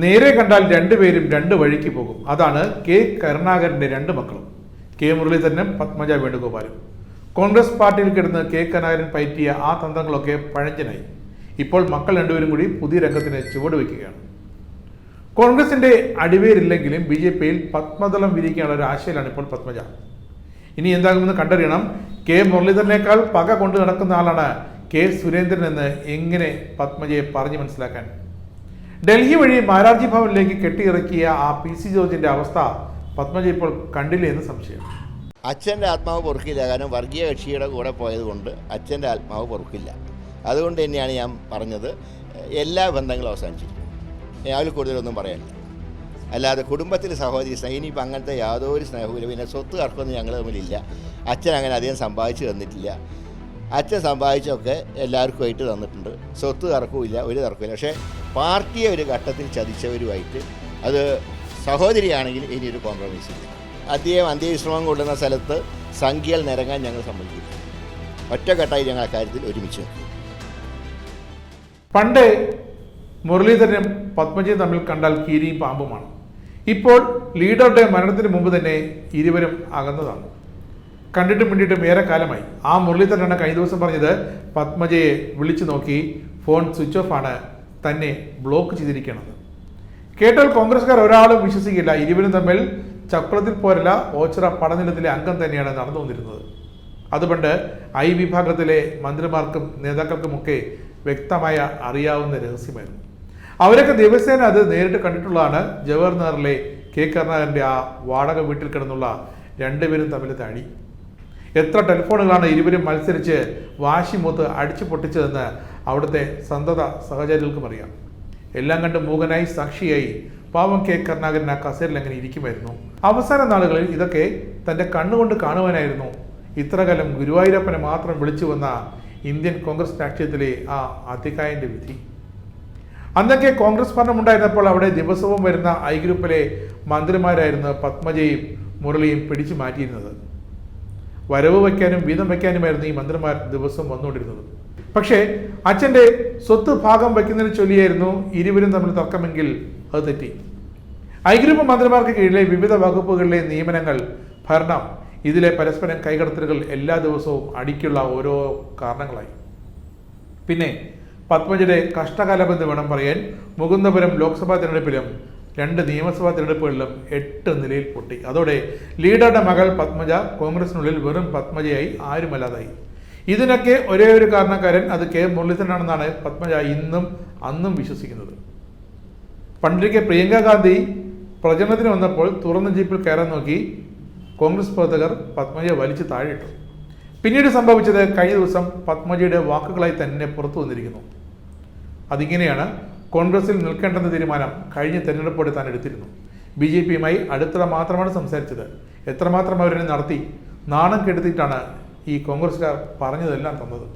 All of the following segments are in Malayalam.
നേരെ കണ്ടാൽ രണ്ടുപേരും രണ്ട് വഴിക്ക് പോകും. അതാണ് കെ കരുണാകരന്റെ രണ്ട് മക്കളും. കെ മുരളീധരനും പത്മജ വേണുഗോപാലും. കോൺഗ്രസ് പാർട്ടിയിൽ കിടന്ന് കെ കരുണാകരൻ പയറ്റിയ ആ തന്ത്രങ്ങളൊക്കെ പഴഞ്ചനായി. ഇപ്പോൾ മക്കൾ രണ്ടുപേരും കൂടി പുതിയ രംഗത്തിന് ചുവട് വയ്ക്കുകയാണ്. കോൺഗ്രസിന്റെ അടിവേരില്ലെങ്കിലും ബി ജെ പിയിൽ പത്മതലം വിരിക്കാനുള്ള ഒരു ആശയിലാണ് ഇപ്പോൾ പത്മജ. ഇനി എന്താകുമെന്ന് കണ്ടറിയണം. കെ മുരളീധരനേക്കാൾ പക കൊണ്ടു നടക്കുന്ന ആളാണ് കെ സുരേന്ദ്രൻ എന്ന് എങ്ങനെ പത്മജയെ പറഞ്ഞു മനസ്സിലാക്കാൻ ഡൽഹി വഴി മാരാർജി ഭവനിലേക്ക് കെട്ടിയിറക്കിയ ആ പി സി ജോർജിന്റെ അവസ്ഥ പത്മജ ഇപ്പോൾ കണ്ടില്ലേ എന്ന് സംശയം. അച്ഛന്റെ ആത്മാവ് പൊറുക്കില്ല. കാരണം വർഗീയ കക്ഷിയുടെ കൂടെ പോയതുകൊണ്ട് അച്ഛന്റെ ആത്മാവ് പൊറുക്കില്ല. അതുകൊണ്ട് തന്നെയാണ് ഞാൻ പറഞ്ഞത്. എല്ലാ ബന്ധങ്ങളും അവസാനിച്ചിരിക്കും അതിൽ കൂടുതലൊന്നും പറയാനില്ല. അല്ലാതെ കുടുംബത്തിൽ സഹോദരി സ്നേഹം ഇനിയിപ്പോൾ അങ്ങനത്തെ യാതൊരു സ്നേഹവും പിന്നെ സ്വത്ത് കർക്കൊന്നും ഞങ്ങൾ തമ്മിലില്ല. അച്ഛൻ അങ്ങനെ അധികം സമ്പാദിച്ചു തന്നിട്ടില്ല. അച്ഛൻ സമ്പാദിച്ചൊക്കെ എല്ലാവർക്കുമായിട്ട് തന്നിട്ടുണ്ട്. സ്വത്ത് തർക്കവുമില്ല ഒരു തർക്കമില്ല പക്ഷേ പാർട്ടിയെ ഒരു ഘട്ടത്തിൽ ചതിച്ചവരുമായിട്ട് അത് സഹോദരിയാണെങ്കിൽ ഇനി ഒരു കോംപ്രമൈസ് ഇല്ല. അദ്ദേഹം അന്ത്യവിശ്രമം കൊള്ളുന്ന സ്ഥലത്ത് സംഖ്യകൾ നിരങ്ങാൻ ഞങ്ങൾ സമ്മതിക്കില്ല. ഒറ്റഘട്ടമായി ഞങ്ങൾ അക്കാര്യത്തിൽ ഒരുമിച്ച് പണ്ട് മുരളീധരനും പത്മജിയും തമ്മിൽ കണ്ടാൽ കീരിയും പാമ്പുമാണ്. ഇപ്പോൾ ലീഡറുടെ മരണത്തിന് മുമ്പ് തന്നെ ഇരുവരും അകന്നതാണ്. കണ്ടിട്ടും മിണ്ടിയിട്ടും ഏറെ കാലമായി ആ മുരളീധരനാണ് കഴിഞ്ഞ ദിവസം പറഞ്ഞത് പത്മജയെ വിളിച്ചു നോക്കി ഫോൺ സ്വിച്ച് ഓഫ് ആണ് തന്നെ ബ്ലോക്ക് ചെയ്തിരിക്കണത് കേട്ടാൽ കോൺഗ്രസ്സുകാർ ഒരാളും വിശ്വസിക്കില്ല. ഇരുവരും തമ്മിൽ ചക്രത്തിൽ പോരല്ല. ഓച്ചിറ പടനിലത്തിലെ അംഗം തന്നെയാണ് നടന്നു വന്നിരുന്നത്. അതുകൊണ്ട് ഐ വിഭാഗത്തിലെ മന്ത്രിമാർക്കും നേതാക്കൾക്കുമൊക്കെ വ്യക്തമായ അറിയാവുന്ന രഹസ്യമായിരുന്നു. അവരൊക്കെ ദിവസേന അത് നേരിട്ട് കണ്ടിട്ടുള്ളതാണ്. ജവഹർലാലിലെ കെ കരുണാകരന്റെ ആ വാടക വീട്ടിൽ കിടന്നുള്ള രണ്ടുപേരും തമ്മിൽ അടി എത്ര ടെലിഫോണുകളാണ് ഇരുവരും മത്സരിച്ച് വാശിമൂത്ത് അടിച്ചു പൊട്ടിച്ചതെന്ന് അവിടുത്തെ സന്തത സഹചാരികൾക്കും അറിയാം. എല്ലാം കണ്ട് മൂകനായി സാക്ഷിയായി പാവം കെ. കരുണാകരൻ ആ കസേരയിൽ അങ്ങനെ ഇരിക്കുമായിരുന്നു. അവസാന നാളുകളിൽ ഇതൊക്കെ തന്റെ കണ്ണുകൊണ്ട് കാണുവാനായിരുന്നു. ഇത്രകാലം ഗുരുവായൂരപ്പനെ മാത്രം വിളിച്ചു വന്ന ഇന്ത്യൻ കോൺഗ്രസ് രാഷ്ട്രീയത്തിലെ ആ അധികായന്റെ വിധി. അന്നൊക്കെ കോൺഗ്രസ് ഭരണം ഉണ്ടായിരുന്നപ്പോൾ അവിടെ ദിവസവും വരുന്ന ഐ ഗ്രൂപ്പിലെ മന്ത്രിമാരായിരുന്നു പത്മജയും മുരളിയും പിടിച്ചു മാറ്റിയിരുന്നത്. വരവ് വയ്ക്കാനും വീതം വയ്ക്കാനുമായിരുന്നു ഈ മന്ത്രിമാർ ദിവസം വന്നുകൊണ്ടിരുന്നത്. പക്ഷേ അച്ഛന്റെ സ്വത്ത് ഭാഗം വയ്ക്കുന്നതിന് ചൊല്ലിയായിരുന്നു ഇരുവരും തമ്മിൽ തർക്കമെങ്കിൽ അത് തെറ്റി. ഐ ഗ്രൂപ്പ് മന്ത്രിമാർക്ക് കീഴിലെ വിവിധ വകുപ്പുകളിലെ നിയമനങ്ങൾ ഭരണം ഇതിലെ പരസ്പരം കൈകടത്തലുകൾ എല്ലാ ദിവസവും അടിക്കുള്ള ഓരോ കാരണങ്ങളായി. പിന്നെ പത്മജയുടെ കഷ്ടകാലമെന്ന് വേണം പറയാൻ മുകുന്ദപുരം ലോക്സഭാ തിരഞ്ഞെടുപ്പിലും രണ്ട് നിയമസഭാ തിരഞ്ഞെടുപ്പുകളിലും എട്ട് നിലയിൽ പൊട്ടി. അതോടെ ലീഡറുടെ മകൾ പത്മജ കോൺഗ്രസിനുള്ളിൽ വെറും പത്മജയായി ആരുമല്ലാതായി. ഇതിനൊക്കെ ഒരേ ഒരു കാരണക്കാരൻ അത് കെ മുരളീധരനാണെന്നാണ് പത്മജ ഇന്നും അന്നും വിശ്വസിക്കുന്നത്. പണ്ടൊരിക്കൽ പ്രിയങ്ക ഗാന്ധി പ്രചരണത്തിന് വന്നപ്പോൾ തുറന്ന ജീപ്പിൽ കയറാൻ നോക്കി കോൺഗ്രസ് പ്രവർത്തകർ പത്മജയെ വലിച്ചു താഴെയിട്ടു. പിന്നീട് സംഭവിച്ചത് കഴിഞ്ഞ ദിവസം പത്മജയുടെ വാക്കുകളായി തന്നെ പുറത്തു വന്നിരിക്കുന്നു. അതിങ്ങനെയാണ് കോൺഗ്രസിൽ നിൽക്കേണ്ടെന്ന തീരുമാനം കഴിഞ്ഞ തെരഞ്ഞെടുപ്പോടെ താൻ എടുത്തിരുന്നു. ബി ജെ പിയുമായി അടുത്തിടെ മാത്രമാണ് സംസാരിച്ചത്. എത്രമാത്രം അവരെന്നെ നടത്തി നാണം കെടുത്തിയിട്ടാണ് ഈ കോൺഗ്രസ്സുകാർ പറഞ്ഞതെല്ലാം തന്നത്.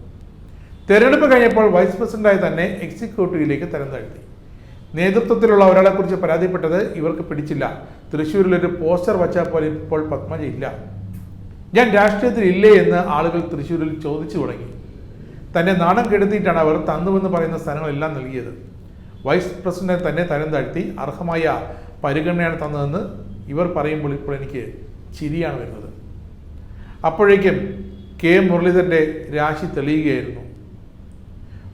തെരഞ്ഞെടുപ്പ് കഴിഞ്ഞപ്പോൾ വൈസ് പ്രസിഡന്റായി തന്നെ എക്സിക്യൂട്ടീവിലേക്ക് തരം താഴ്ത്തി. നേതൃത്വത്തിലുള്ള ഒരാളെക്കുറിച്ച് പരാതിപ്പെട്ടത് ഇവർക്ക് പിടിച്ചില്ല. തൃശ്ശൂരിൽ ഒരു പോസ്റ്റർ വച്ചാൽ പോലെ ഇപ്പോൾ പത്മജ ഇല്ല ഞാൻ രാഷ്ട്രീയത്തിൽ ഇല്ലേ എന്ന് ആളുകൾ തൃശ്ശൂരിൽ ചോദിച്ചു തുടങ്ങി. തന്നെ നാണം കെടുത്തിയിട്ടാണ് അവർ തന്നുവെന്ന് പറയുന്ന സ്ഥലങ്ങളെല്ലാം നൽകിയത്. വൈസ് പ്രസിഡന്റ് തന്നെ തരം താഴ്ത്തി അർഹമായ പരിഗണനയാണ് തന്നതെന്ന് ഇവർ പറയുമ്പോൾ ഇപ്പോൾ എനിക്ക് ചിരിയാണ് വരുന്നത്. അപ്പോഴേക്കും കെ. മുരളീധരന്റെ രാശി തെളിയുകയായിരുന്നു.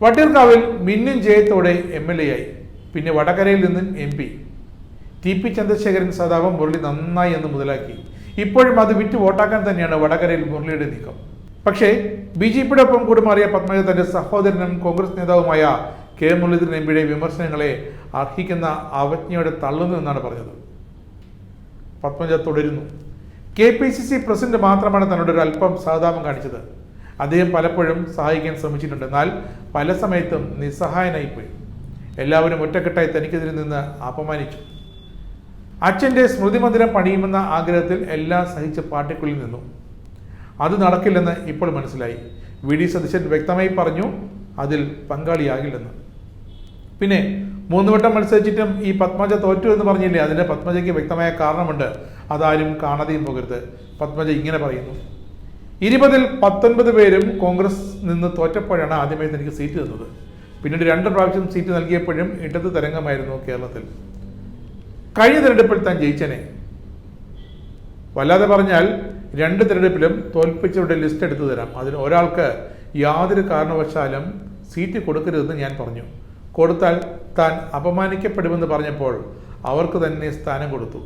വട്ടിയൂർക്കാവിൽ മിന്നും ജയത്തോടെ എം എൽ എ ആയി പിന്നെ വടകരയിൽ നിന്നും M P. T P Chandrasekharan സദാവ് Murali നന്നായി എന്ന് മുതലാക്കി. ഇപ്പോഴും അത് വിറ്റ് വോട്ടാക്കാൻ തന്നെയാണ് വടകരയിൽ മുരളിയുടെ നീക്കം. പക്ഷേ ബി ജെ പിയുടെ ഒപ്പം കൂടുമാറിയ പത്മജ തന്റെ സഹോദരനും കോൺഗ്രസ് നേതാവുമായ കെ മുരളീധരൻ എം പിയുടെ വിമർശനങ്ങളെ അർഹിക്കുന്ന അവജ്ഞയോടെ തള്ളുന്നു എന്നാണ് പറഞ്ഞത്. പത്മജ തുടരുന്നു. K P C C president മാത്രമാണ് തന്നോട് ഒരു അല്പം സഹതാപം കാണിച്ചത്. അദ്ദേഹം പലപ്പോഴും സഹായിക്കാൻ ശ്രമിച്ചിട്ടുണ്ട്. എന്നാൽ പല സമയത്തും നിസ്സഹായനായിപ്പോയി. എല്ലാവരും ഒറ്റക്കെട്ടായി തനിക്കെതിരെ നിന്ന് അപമാനിച്ചു. അച്ഛന്റെ സ്മൃതിമന്ദിരം പണിയുമെന്ന ആഗ്രഹത്തിൽ എല്ലാം സഹിച്ച് പാർട്ടിക്കുള്ളിൽ നിന്നു. അത് നടക്കില്ലെന്ന് ഇപ്പോൾ മനസ്സിലായി. വി ഡി സതീശൻ വ്യക്തമായി പറഞ്ഞു അതിൽ പങ്കാളിയാകില്ലെന്ന്. പിന്നെ മൂന്ന് വട്ടം മത്സരിച്ചിട്ടും ഈ പത്മജ തോറ്റു എന്ന് പറഞ്ഞില്ലേ? അതിന് പത്മജയ്ക്ക് വ്യക്തമായ കാരണമുണ്ട്. അതാരും കാണാതെയും പോകരുത്. പത്മജ ഇങ്ങനെ പറയുന്നു. ഇരുപതിൽ പത്തൊൻപത് പേരും കോൺഗ്രസ് നിന്ന് തോറ്റപ്പോഴാണ് ആദ്യമായി തനിക്ക് സീറ്റ് തന്നത്. പിന്നീട് രണ്ട് പ്രാവശ്യം സീറ്റ് നൽകിയപ്പോഴും ഇടത് തരംഗമായിരുന്നു കേരളത്തിൽ. കഴിഞ്ഞ തിരഞ്ഞെടുപ്പിൽ താൻ ജയിച്ചനെ. വല്ലാതെ പറഞ്ഞാൽ രണ്ട് തിരഞ്ഞെടുപ്പിലും തോൽപ്പിച്ചവരുടെ ലിസ്റ്റ് എടുത്തു തരാം. അതിന് ഒരാൾക്ക് യാതൊരു കാരണവശാലും സീറ്റ് കൊടുക്കരുതെന്ന് ഞാൻ പറഞ്ഞു. കൊടുത്താൽ താൻ അപമാനിക്കപ്പെടുമെന്ന് പറഞ്ഞപ്പോൾ അവർക്ക് തന്നെ സ്ഥാനം കൊടുത്തു.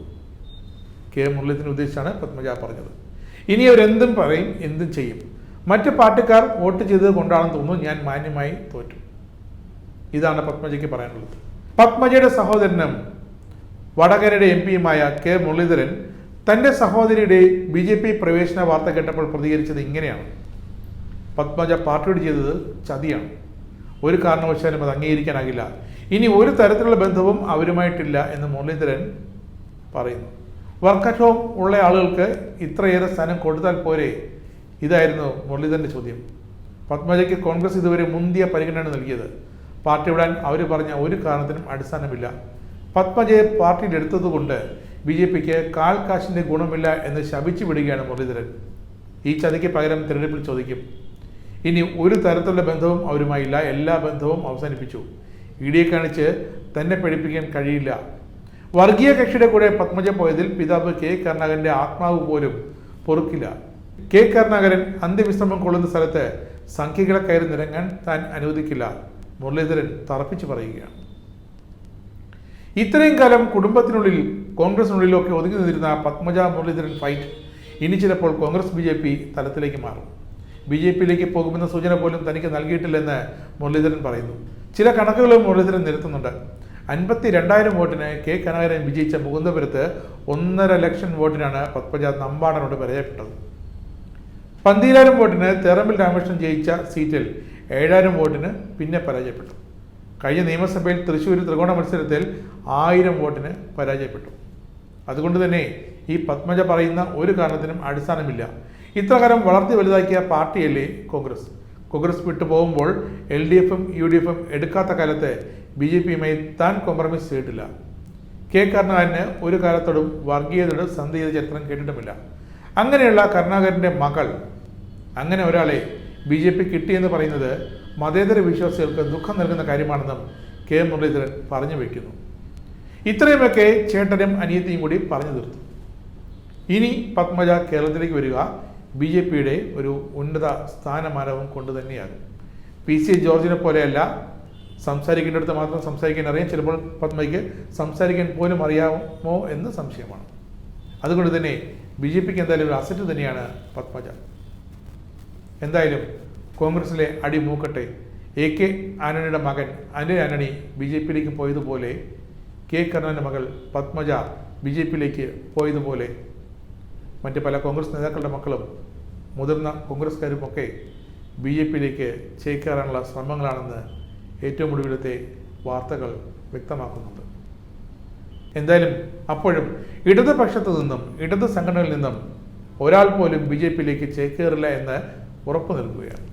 കെ മുരളീധരൻ ഉദ്ദേശിച്ചാണ് പത്മജ പറഞ്ഞത്. ഇനി അവരെന്തും പറയും എന്തും ചെയ്യും. മറ്റ് പാർട്ടിക്കാർ വോട്ട് ചെയ്തത് കൊണ്ടാണെന്ന് തോന്നുന്നു ഞാൻ മാന്യമായി തോറ്റു. ഇതാണ് പത്മജയ്ക്ക് പറയാനുള്ളത്. പത്മജയുടെ സഹോദരനും വടകരയുടെ എം പിയുമായ കെ മുരളീധരൻ തന്റെ സഹോദരിയുടെ ബി ജെ പി പ്രവേശന വാർത്ത കേട്ടപ്പോൾ പ്രതികരിച്ചത് ഇങ്ങനെയാണ്. പത്മജ പാർട്ടിയോട് ചെയ്തത് ചതിയാണ്. ഒരു കാരണവശാലും അത് അംഗീകരിക്കാനാകില്ല. ഇനി ഒരു തരത്തിലുള്ള ബന്ധവും അവരുമായിട്ടില്ല എന്ന് മുരളീധരൻ പറയുന്നു. വർക്ക് അറ്റ് ഹോം ഉള്ള ആളുകൾക്ക് ഇത്രയേറെ സ്ഥാനം കൊടുത്താൽ പോരെ? ഇതായിരുന്നു മുരളീധരന്റെ ചോദ്യം. പത്മജയ്ക്ക് കോൺഗ്രസ് ഇതുവരെ മുന്തിയ പരിഗണന നൽകിയത്. പാർട്ടി വിടാൻ അവർ പറഞ്ഞ ഒരു കാരണത്തിനും അടിസ്ഥാനമില്ല. പത്മജയെ പാർട്ടിയിൽ എടുത്തതുകൊണ്ട് ബി ജെ പിക്ക് കാൽ കാശിന്റെ ഗുണമില്ല എന്ന് ശപിച്ചു വിടുകയാണ് മുരളീധരൻ. ഈ ചതിക്ക് പകരം തിരഞ്ഞെടുപ്പിൽ ചോദിക്കും. ഇനി ഒരു തരത്തിലുള്ള ബന്ധവും അവരുമായില്ല എല്ലാ ബന്ധവും അവസാനിപ്പിച്ചു. ഇ ഡിയെ കാണിച്ച് തന്നെ പഠിപ്പിക്കാൻ കഴിയില്ല. വർഗീയ കക്ഷിയുടെ കൂടെ പത്മജ പോയതിൽ പിതാവ് കെ കരുണാകരന്റെ ആത്മാവ് പോലും പൊറുക്കില്ല. കെ കരുണാകരൻ അന്ത്യവിശ്രമം കൊള്ളുന്ന സ്ഥലത്ത് സംഖ്യകളെ കയറി നിരങ്ങാൻ താൻ അനുവദിക്കില്ല. മുരളീധരൻ തറപ്പിച്ചു പറയുകയാണ്. ഇത്രയും കാലം കുടുംബത്തിനുള്ളിൽ കോൺഗ്രസിനുള്ളിലൊക്കെ ഒതുങ്ങി നിന്നിരുന്ന പത്മജ മുരളീധരൻ ഫൈറ്റ് ഇനി ചിലപ്പോൾ കോൺഗ്രസ് ബി തലത്തിലേക്ക് മാറും. ബി ജെ പിയിലേക്ക് പോകുമെന്ന സൂചന പോലും തനിക്ക് നൽകിയിട്ടില്ലെന്ന് മുരളീധരൻ പറയുന്നു. ചില കണക്കുകളും മുരളീധരൻ നിരത്തുന്നുണ്ട്. അൻപത്തി രണ്ടായിരം വോട്ടിന് കെ കനകരൻ വിജയിച്ച മുകുന്ദപുരത്ത് ഒന്നര ലക്ഷം വോട്ടിനാണ് പത്മജ നമ്പാടനോട് പരാജയപ്പെട്ടത്. പന്തിയിലായിരം വോട്ടിന് തേറമ്പിൽ രാമകൃഷ്ണൻ ജയിച്ച സീറ്റിൽ ഏഴായിരം വോട്ടിന് പിന്നെ പരാജയപ്പെട്ടു. കഴിഞ്ഞ നിയമസഭയിൽ തൃശ്ശൂർ ത്രികോണ മത്സരത്തിൽ ആയിരം വോട്ടിന് പരാജയപ്പെട്ടു. അതുകൊണ്ട് തന്നെ ഈ പത്മജ പറയുന്ന ഒരു കാരണത്തിനും അടിസ്ഥാനമില്ല. ഇത്രകാലം വളർത്തി വലുതാക്കിയ പാർട്ടിയല്ലേ കോൺഗ്രസ്? കോൺഗ്രസ് വിട്ടു പോകുമ്പോൾ എൽ ഡി എഫും യു ഡി എഫും എടുക്കാത്ത കാലത്ത് ബി ജെ പിയുമായി താൻ കോംപ്രമൈസ് ചെയ്തിട്ടില്ല. കെ കരുണാകരന് ഒരു കാലത്തോടും വർഗീയതയുടെ സന്ധി ചെയ്ത ചരിത്രം കേട്ടിട്ടുമില്ല. അങ്ങനെയുള്ള കരുണാകരന്റെ മകൾ അങ്ങനെ ഒരാളെ ബി ജെ പി കിട്ടിയെന്ന് പറയുന്നത് മതേതര വിശ്വാസികൾക്ക് ദുഃഖം നൽകുന്ന കാര്യമാണെന്നും കെ മുരളീധരൻ പറഞ്ഞു വയ്ക്കുന്നു ഇത്രയുമൊക്കെ ചേട്ടനും അനിയത്തിയും കൂടി പറഞ്ഞു തീർത്തു. ഇനി പത്മജ കേരളത്തിലേക്ക് വരിക. ബി ജെ പിയുടെ ഒരു ഉന്നത സ്ഥാനമാനവും കൊണ്ട് തന്നെയാകും. പി സി ജോർജിനെ പോലെയല്ല സംസാരിക്കേണ്ടടുത്ത് മാത്രം സംസാരിക്കാൻ അറിയാം. ചിലപ്പോൾ പത്മയ്ക്ക് സംസാരിക്കാൻ പോലും അറിയാമോ എന്ന് സംശയമാണ്. അതുകൊണ്ട് തന്നെ ബി ജെ പിക്ക് എന്തായാലും ഒരു അസറ്റ് തന്നെയാണ് പത്മജ. എന്തായാലും കോൺഗ്രസിലെ അടി മൂക്കട്ടെ. എ കെ ആന്റണിയുടെ മകൻ അനിൽ ആന്റണി ബി ജെ പിയിലേക്ക് പോയതുപോലെ കെ കർണന്റെ മകൾ പത്മജ ബി ജെ പിയിലേക്ക് പോയതുപോലെ മറ്റ് പല കോൺഗ്രസ് നേതാക്കളുടെ മക്കളും മുതിർന്ന കോൺഗ്രസ്സുകാരുമൊക്കെ ബി ജെ പിയിലേക്ക് ചേക്കേറാനുള്ള ശ്രമങ്ങളാണെന്ന് ഏറ്റവും ഒടുവിലത്തെ വാർത്തകൾ വ്യക്തമാക്കുന്നുണ്ട്. എന്തായാലും അപ്പോഴും ഇടതുപക്ഷത്തു നിന്നും ഇടത് സംഘടനകളിൽ നിന്നും ഒരാൾ പോലും ബി ജെ പിയിലേക്ക് ചേക്കേറില്ല എന്ന് ഉറപ്പു നൽകുകയാണ്.